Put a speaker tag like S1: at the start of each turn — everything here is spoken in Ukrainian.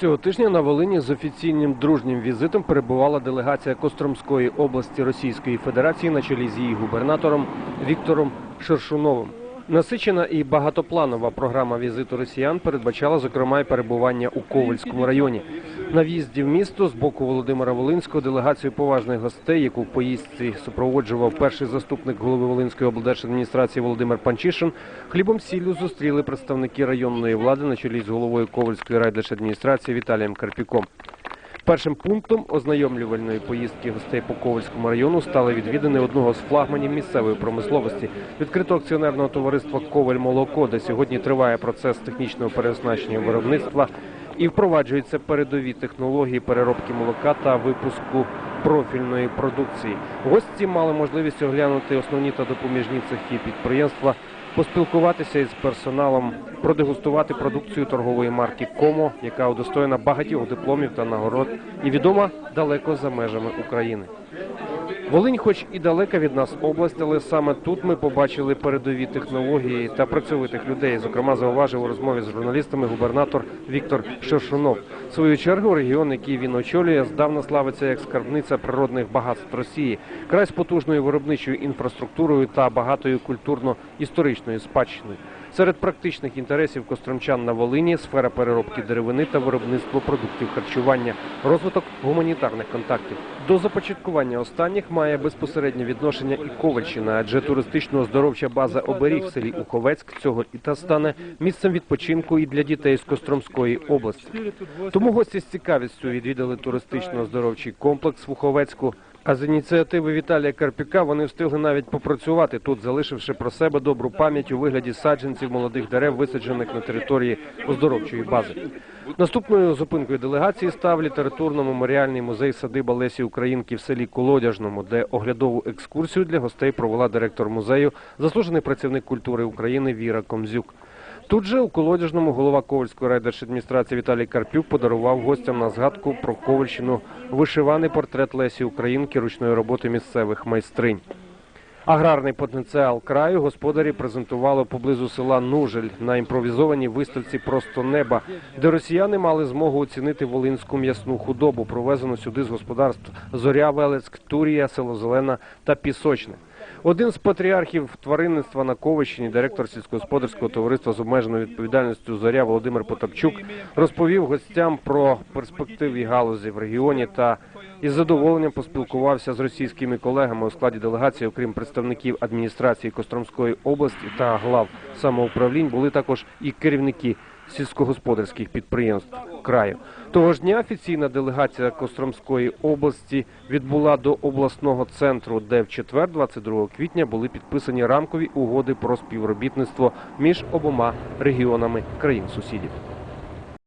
S1: Цього тижня на Волині з офіційним дружнім візитом перебувала делегація Костромської області Російської Федерації на чолі з її губернатором Віктором Шершуновим. Насичена і багатопланова програма візиту росіян передбачала, зокрема, і перебування у Ковальському районі. На в'їзді в місто з боку Володимира Волинського делегацію поважних гостей, яку в поїздці супроводжував перший заступник голови Волинської облдержадміністрації Володимир Панчишин, хлібом сіллю зустріли представники районної влади на чолі з головою Ковальської райдержадміністрації Віталієм Карпіком. Першим пунктом ознайомлювальної поїздки гостей по Ковальському району стали відвідини одного з флагманів місцевої промисловості відкритого акціонерного товариства Коваль Молоко, де сьогодні триває процес технічного переоснащення виробництва і впроваджуються передові технології переробки молока та випуску профільної продукції. Гості мали можливість оглянути основні та допоміжні цехи підприємства, поспілкуватися із персоналом, продегустувати продукцію торгової марки Комо, яка удостоєна багатьох дипломів та нагород і відома далеко за межами України. Волинь, хоч і далека від нас область, але саме тут ми побачили передові технології та працьовитих людей. Зокрема, зауважив у розмові з журналістами губернатор Віктор Шершунов. В свою чергу регіон, який він очолює, здавна славиться як скарбниця природних багатств Росії, край з потужною виробничою інфраструктурою та багатою культурно-історичною спадщиною. Серед практичних інтересів костромчан на Волині сфера переробки деревини та виробництво продуктів харчування, розвиток гуманітарних контактів. До започаткування останніх має безпосереднє відношення і Ковальщина, адже туристично-оздоровча база оберіг в селі Уховецьк цього і та стане місцем відпочинку і для дітей з Костромської області. Тому гості з цікавістю відвідали туристично-оздоровчий комплекс в Уховецьку. А з ініціативи Віталія Карпіка вони встигли навіть попрацювати тут, залишивши про себе добру пам'ять у вигляді саджанців молодих дерев, висаджених на території оздоровчої бази. Наступною зупинкою делегації став літературно-меморіальний музей садиба Лесі Українки в селі Колодяжному, де оглядову екскурсію для гостей провела директор музею, заслужений працівник культури України Віра Комзюк. Тут же у Колодяжному голова Ковальської райдержадміністрації Віталій Карпюк подарував гостям на згадку про Ковальщину вишиваний портрет Лесі Українки ручної роботи місцевих майстринь. Аграрний потенціал краю господарі презентували поблизу села Нужель на імпровізованій виставці Просто неба, де росіяни мали змогу оцінити волинську м'ясну худобу, провезену сюди з господарств Зоря, Велецьк, Турія, село Зелена та Пісочне. Один з патріархів тваринництва на Ковищині, директор сільськогосподарського товариства з обмеженою відповідальністю Зоря Володимир Потапчук, розповів гостям про перспективи галузі в регіоні та із задоволенням поспілкувався з російськими колегами у складі делегації, окрім представників адміністрації Костромської області та глав самоуправлінь, були також і керівники сільськогосподарських підприємств краю. Того ж дня офіційна делегація Костромської області відбула до обласного центру, де в четвер, 22 квітня, були підписані рамкові угоди про співробітництво між обома регіонами країн-сусідів.